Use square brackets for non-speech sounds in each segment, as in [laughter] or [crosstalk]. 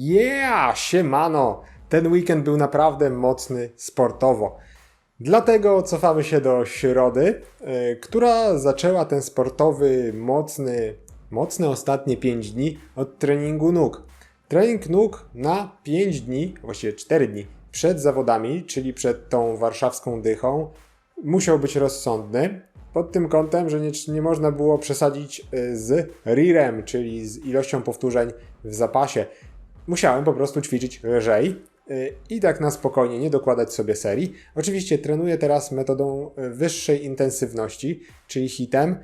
Yeah, siemano! Ten weekend był naprawdę mocny sportowo. Dlatego cofamy się do środy, yy, która zaczęła ten sportowy, mocny, mocne ostatnie 5 dni od treningu nóg. Trening nóg na 5 dni, właściwie 4 dni przed zawodami, czyli przed tą warszawską dychą, musiał być rozsądny. Pod tym kątem, że nie, nie można było przesadzić y, z RIRem, czyli z ilością powtórzeń w zapasie. Musiałem po prostu ćwiczyć lżej y, i tak na spokojnie nie dokładać sobie serii. Oczywiście trenuję teraz metodą y, wyższej intensywności, czyli hitem,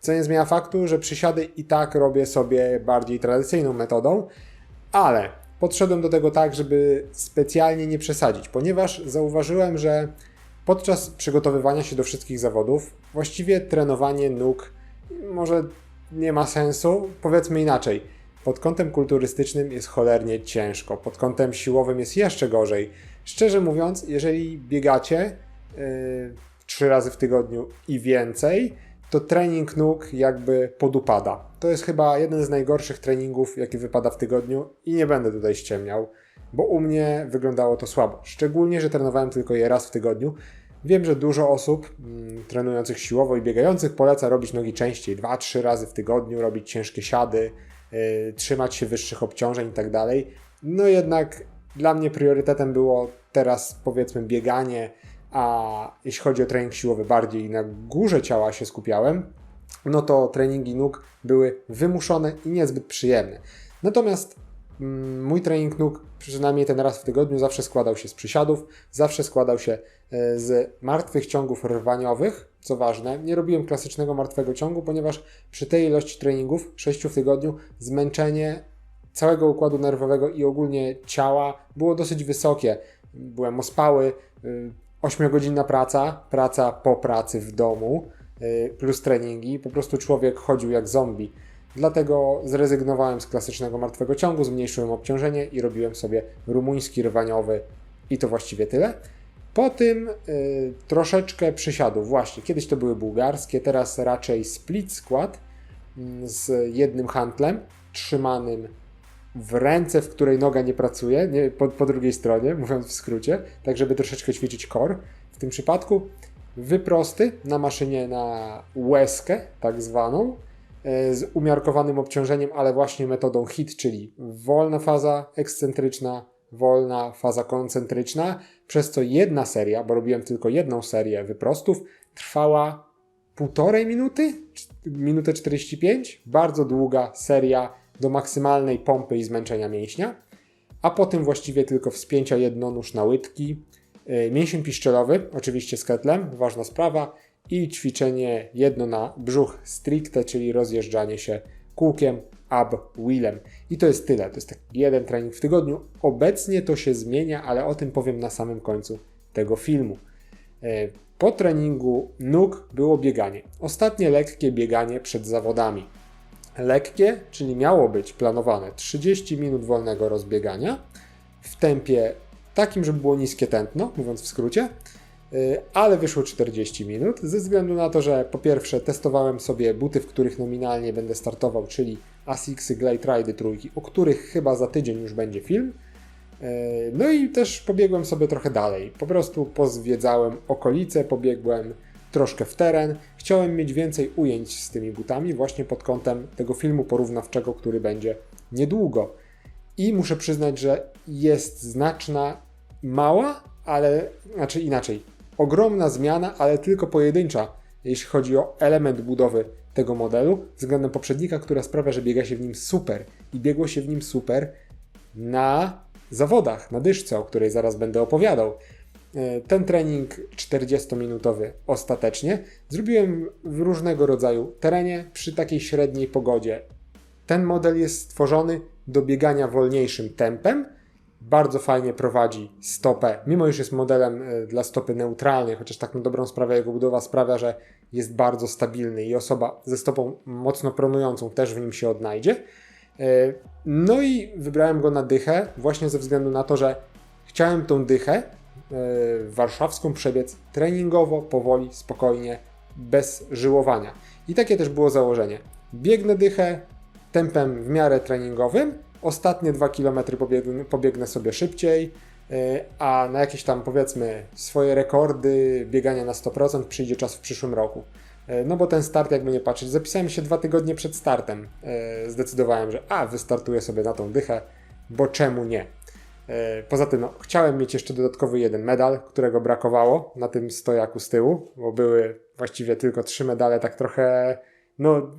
co nie zmienia faktu, że przysiady i tak robię sobie bardziej tradycyjną metodą, ale podszedłem do tego tak, żeby specjalnie nie przesadzić, ponieważ zauważyłem, że podczas przygotowywania się do wszystkich zawodów właściwie trenowanie nóg może nie ma sensu. Powiedzmy inaczej. Pod kątem kulturystycznym jest cholernie ciężko, pod kątem siłowym jest jeszcze gorzej. Szczerze mówiąc, jeżeli biegacie yy, trzy razy w tygodniu i więcej, to trening nóg jakby podupada. To jest chyba jeden z najgorszych treningów, jaki wypada w tygodniu i nie będę tutaj ściemniał, bo u mnie wyglądało to słabo. Szczególnie, że trenowałem tylko je raz w tygodniu. Wiem, że dużo osób mm, trenujących siłowo i biegających poleca robić nogi częściej, 2-3 razy w tygodniu, robić ciężkie siady, trzymać się wyższych obciążeń i tak dalej. No jednak dla mnie priorytetem było teraz powiedzmy bieganie, a jeśli chodzi o trening siłowy, bardziej na górze ciała się skupiałem, no to treningi nóg były wymuszone i niezbyt przyjemne. Natomiast mm, mój trening nóg, przynajmniej ten raz w tygodniu, zawsze składał się z przysiadów, zawsze składał się e, z martwych ciągów rwaniowych, co ważne. Nie robiłem klasycznego martwego ciągu, ponieważ przy tej ilości treningów, 6 w tygodniu, zmęczenie całego układu nerwowego i ogólnie ciała było dosyć wysokie. Byłem ospały, y, 8-godzinna praca, praca po pracy w domu, y, plus treningi. Po prostu człowiek chodził jak zombie. Dlatego zrezygnowałem z klasycznego martwego ciągu, zmniejszyłem obciążenie i robiłem sobie rumuński rwaniowy i to właściwie tyle. Po tym y, troszeczkę przysiadów. Właśnie, kiedyś to były bułgarskie, teraz raczej split skład y, z jednym handlem trzymanym w ręce, w której noga nie pracuje, nie, po, po drugiej stronie, [laughs] mówiąc w skrócie, tak żeby troszeczkę ćwiczyć core. W tym przypadku wyprosty na maszynie na łezkę, tak zwaną, z umiarkowanym obciążeniem, ale właśnie metodą HIT, czyli wolna faza ekscentryczna, wolna faza koncentryczna, przez co jedna seria, bo robiłem tylko jedną serię wyprostów, trwała półtorej minuty, minutę 45, bardzo długa seria do maksymalnej pompy i zmęczenia mięśnia, a potem właściwie tylko wspięcia jednonóż na łydki, yy, mięsień piszczelowy, oczywiście z ketlem, ważna sprawa, i ćwiczenie jedno na brzuch stricte, czyli rozjeżdżanie się kółkiem ab wheelem. I to jest tyle. To jest taki jeden trening w tygodniu. Obecnie to się zmienia, ale o tym powiem na samym końcu tego filmu. Yy, po treningu nóg było bieganie. Ostatnie lekkie bieganie przed zawodami lekkie, czyli miało być planowane 30 minut wolnego rozbiegania w tempie takim, żeby było niskie tętno, mówiąc w skrócie, ale wyszło 40 minut, ze względu na to, że po pierwsze testowałem sobie buty, w których nominalnie będę startował, czyli Asicsy Glide Ride trójki, o których chyba za tydzień już będzie film. Y, no i też pobiegłem sobie trochę dalej. Po prostu pozwiedzałem okolice, pobiegłem troszkę w teren. Chciałem mieć więcej ujęć z tymi butami, właśnie pod kątem tego filmu porównawczego, który będzie niedługo. I muszę przyznać, że jest znaczna, mała, ale znaczy inaczej, ogromna zmiana, ale tylko pojedyncza, jeśli chodzi o element budowy tego modelu względem poprzednika, która sprawia, że biega się w nim super i biegło się w nim super na zawodach, na dyszce, o której zaraz będę opowiadał. E, ten trening 40-minutowy ostatecznie zrobiłem w różnego rodzaju terenie przy takiej średniej pogodzie. Ten model jest stworzony do biegania wolniejszym tempem. Bardzo fajnie prowadzi stopę, mimo iż jest modelem e, dla stopy neutralnej, chociaż tak na dobrą sprawę jego budowa sprawia, że jest bardzo stabilny i osoba ze stopą mocno pronującą też w nim się odnajdzie. E, no i wybrałem go na dychę właśnie ze względu na to, że chciałem tą dychę E, warszawską przebiec treningowo, powoli, spokojnie, bez żyłowania. I takie też było założenie. Biegnę dychę tempem w miarę treningowym, ostatnie 2 km pobiegnę, pobiegnę sobie szybciej, e, a na jakieś tam powiedzmy swoje rekordy biegania na 100% przyjdzie czas w przyszłym roku. E, No bo ten start, jakby nie patrzeć, zapisałem się dwa tygodnie przed startem. E, Zdecydowałem, że a, wystartuję sobie na tą dychę, bo czemu nie? Poza tym, no, chciałem mieć jeszcze dodatkowy jeden medal, którego brakowało na tym stojaku z tyłu, bo były właściwie tylko trzy medale, tak trochę, no,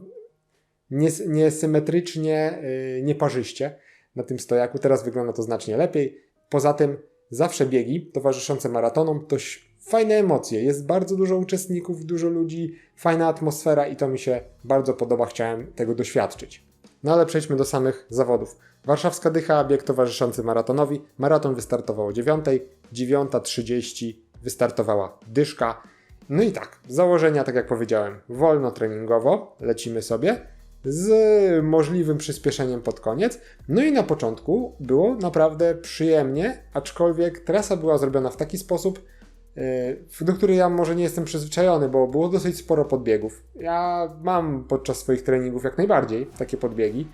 nies- niesymetrycznie, yy, nieparzyście na tym stojaku. Teraz wygląda to znacznie lepiej. Poza tym, zawsze biegi towarzyszące maratonom to fajne emocje. Jest bardzo dużo uczestników, dużo ludzi, fajna atmosfera i to mi się bardzo podoba. Chciałem tego doświadczyć. No ale przejdźmy do samych zawodów. Warszawska Dycha, bieg towarzyszący maratonowi. Maraton wystartował o 9, 9.30 wystartowała dyszka. No i tak, założenia, tak jak powiedziałem, wolno treningowo, lecimy sobie, z możliwym przyspieszeniem pod koniec. No i na początku było naprawdę przyjemnie, aczkolwiek trasa była zrobiona w taki sposób, yy, do której ja może nie jestem przyzwyczajony, bo było dosyć sporo podbiegów. Ja mam podczas swoich treningów jak najbardziej takie podbiegi,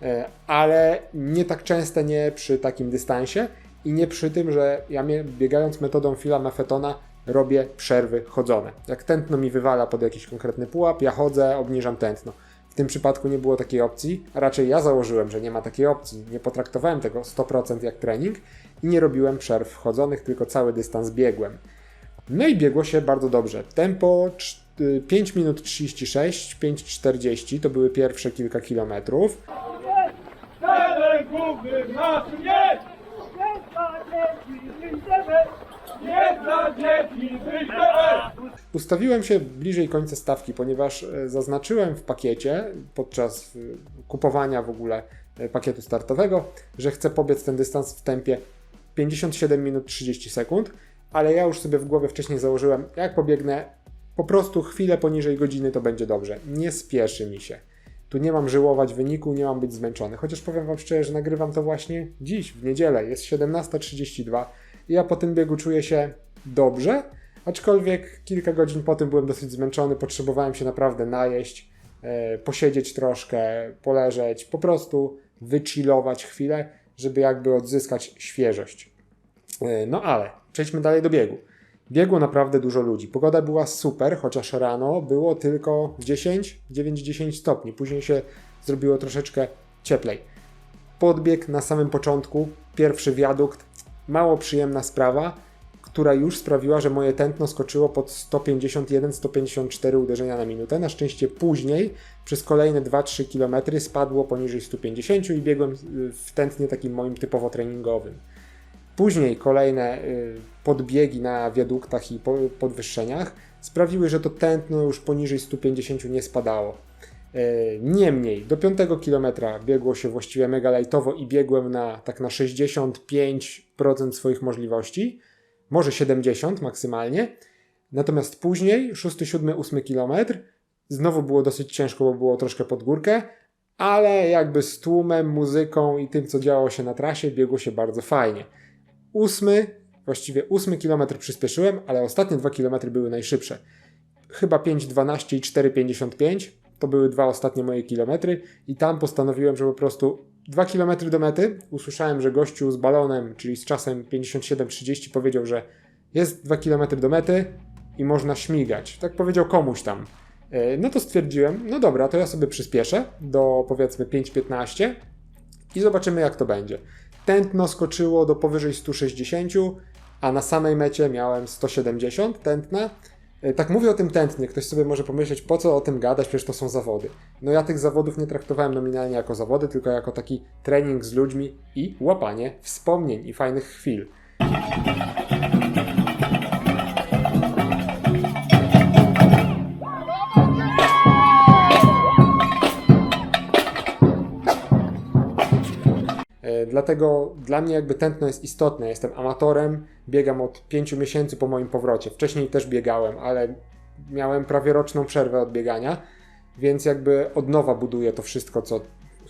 yy, ale nie tak nie przy takim dystansie i nie przy tym, że ja biegając metodą Phila Mafetona robię przerwy chodzone. Jak tętno mi wywala pod jakiś konkretny pułap, ja chodzę, obniżam tętno. W tym przypadku nie było takiej opcji, a raczej ja założyłem, że nie ma takiej opcji. Nie potraktowałem tego 100% jak trening i nie robiłem przerw chodzonych, tylko cały dystans biegłem. No i biegło się bardzo dobrze. Tempo cz- y, 5 minut 36, 5.40 to były pierwsze kilka kilometrów. Cele główny nasz jest! Nie Ustawiłem się bliżej końca stawki, ponieważ e, zaznaczyłem w pakiecie podczas e, kupowania w ogóle e, pakietu startowego, że chcę pobiec ten dystans w tempie 57 minut 30 sekund, ale ja już sobie w głowie wcześniej założyłem, jak pobiegnę po prostu chwilę poniżej godziny, to będzie dobrze. Nie spieszy mi się. Tu nie mam żyłować wyniku, nie mam być zmęczony. Chociaż powiem Wam szczerze, że nagrywam to właśnie dziś, w niedzielę. Jest 17.32 i ja po tym biegu czuję się dobrze, aczkolwiek kilka godzin po tym byłem dosyć zmęczony, potrzebowałem się naprawdę najeść, e, posiedzieć troszkę, poleżeć, po prostu wychillować chwilę, żeby jakby odzyskać świeżość. E, No ale przejdźmy dalej do biegu. Biegło naprawdę dużo ludzi. Pogoda była super, chociaż rano było tylko 10, 9-10 stopni. Później się zrobiło troszeczkę cieplej. Podbieg na samym początku, pierwszy wiadukt, mało przyjemna sprawa, która już sprawiła, że moje tętno skoczyło pod 151-154 uderzenia na minutę. Na szczęście później, przez kolejne 2-3 km spadło poniżej 150 i biegłem y, w tętnie takim moim typowo treningowym. Później kolejne y, podbiegi na wiaduktach i po- podwyższeniach sprawiły, że to tętno już poniżej 150 nie spadało. Y, Niemniej, do 5 km biegło się właściwie mega lajtowo i biegłem na tak na 65% swoich możliwości, może 70 maksymalnie. Natomiast później, 6, 7, 8 km, znowu było dosyć ciężko, bo było troszkę pod górkę, ale jakby z tłumem, muzyką i tym, co działo się na trasie, biegło się bardzo fajnie. Ósmy, właściwie ósmy kilometr przyspieszyłem, ale ostatnie dwa kilometry były najszybsze. Chyba 5,12 i 4,55 to były dwa ostatnie moje kilometry i tam postanowiłem, że po prostu dwa kilometry do mety usłyszałem, że gościu z balonem, czyli z czasem 57,30 powiedział, że jest dwa kilometry do mety i można śmigać. Tak powiedział komuś tam. E, No to stwierdziłem, no dobra, to ja sobie przyspieszę do powiedzmy 5,15 i zobaczymy jak to będzie. Tętno skoczyło do powyżej 160, a na samej mecie miałem 170 tętna. E, Tak mówię o tym tętnie, ktoś sobie może pomyśleć, po co o tym gadać, przecież to są zawody. No ja tych zawodów nie traktowałem nominalnie jako zawody, tylko jako taki trening z ludźmi i łapanie wspomnień i fajnych chwil. Dlatego dla mnie jakby tętno jest istotne. Jestem amatorem, biegam od 5 miesięcy po moim powrocie. Wcześniej też biegałem, ale miałem prawie roczną przerwę od biegania, więc jakby od nowa buduję to wszystko, co.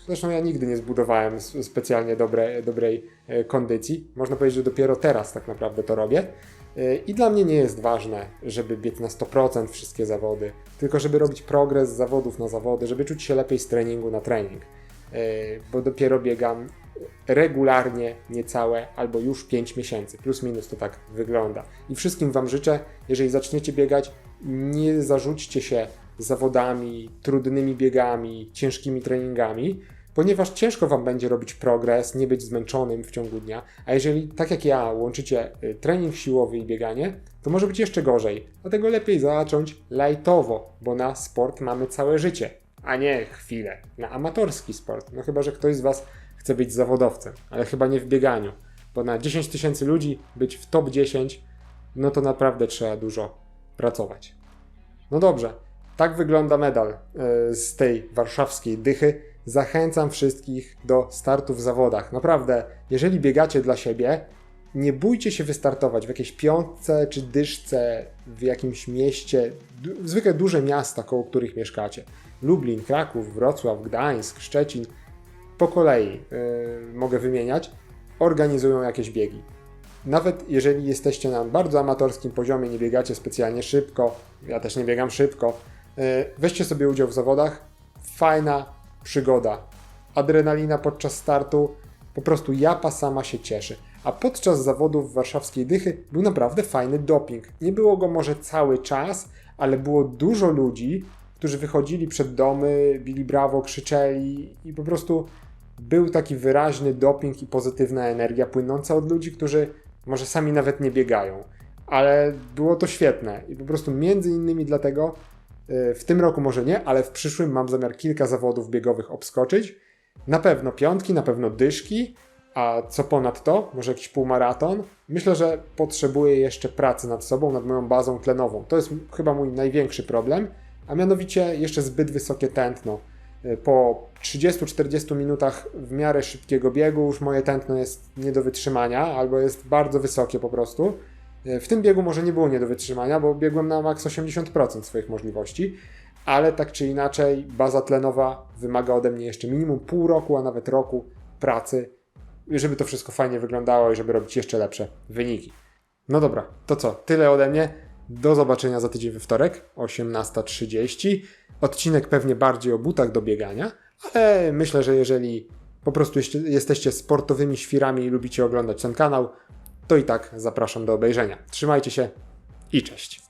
Zresztą ja nigdy nie zbudowałem specjalnie dobre, dobrej e, kondycji. Można powiedzieć, że dopiero teraz tak naprawdę to robię. E, I dla mnie nie jest ważne, żeby biec na 100% wszystkie zawody, tylko żeby robić progres z zawodów na zawody, żeby czuć się lepiej z treningu na trening. E, Bo dopiero biegam regularnie niecałe albo już 5 miesięcy. Plus minus to tak wygląda. I wszystkim Wam życzę, jeżeli zaczniecie biegać, nie zarzućcie się zawodami, trudnymi biegami, ciężkimi treningami, ponieważ ciężko Wam będzie robić progres, nie być zmęczonym w ciągu dnia. A jeżeli, tak jak ja, łączycie y, trening siłowy i bieganie, to może być jeszcze gorzej. Dlatego lepiej zacząć lightowo, bo na sport mamy całe życie, a nie chwilę. Na amatorski sport. No chyba, że ktoś z Was chce być zawodowcem, ale chyba nie w bieganiu. Bo na 10 tysięcy ludzi być w top 10, no to naprawdę trzeba dużo pracować. No dobrze, tak wygląda medal e, z tej warszawskiej dychy. Zachęcam wszystkich do startu w zawodach. Naprawdę, jeżeli biegacie dla siebie, nie bójcie się wystartować w jakiejś piątce czy dyszce w jakimś mieście, zwykle duże miasta, koło których mieszkacie. Lublin, Kraków, Wrocław, Gdańsk, Szczecin. Po kolei yy, mogę wymieniać. Organizują jakieś biegi. Nawet jeżeli jesteście na bardzo amatorskim poziomie, nie biegacie specjalnie szybko, ja też nie biegam szybko, yy, weźcie sobie udział w zawodach. Fajna przygoda. Adrenalina podczas startu, po prostu japa sama się cieszy. A podczas zawodów warszawskiej dychy był naprawdę fajny doping. Nie było go może cały czas, ale było dużo ludzi, którzy wychodzili przed domy, bili brawo, krzyczeli i po prostu był taki wyraźny doping i pozytywna energia płynąca od ludzi, którzy może sami nawet nie biegają. Ale było to świetne i po prostu między innymi dlatego y, w tym roku może nie, ale w przyszłym mam zamiar kilka zawodów biegowych obskoczyć. Na pewno piątki, na pewno dyszki, a co ponad to, może jakiś półmaraton. Myślę, że potrzebuję jeszcze pracy nad sobą, nad moją bazą tlenową. To jest chyba mój największy problem, a mianowicie jeszcze zbyt wysokie tętno. Y, Po 30-40 minutach w miarę szybkiego biegu już moje tętno jest nie do wytrzymania, albo jest bardzo wysokie po prostu. Y, W tym biegu może nie było nie do wytrzymania, bo biegłem na maks 80% swoich możliwości, ale tak czy inaczej baza tlenowa wymaga ode mnie jeszcze minimum pół roku, a nawet roku pracy, żeby to wszystko fajnie wyglądało i żeby robić jeszcze lepsze wyniki. No dobra, to co? Tyle ode mnie. Do zobaczenia za tydzień we wtorek, 18.30. Odcinek pewnie bardziej o butach do biegania, ale myślę, że jeżeli po prostu jesteście sportowymi świrami i lubicie oglądać ten kanał, to i tak zapraszam do obejrzenia. Trzymajcie się i cześć.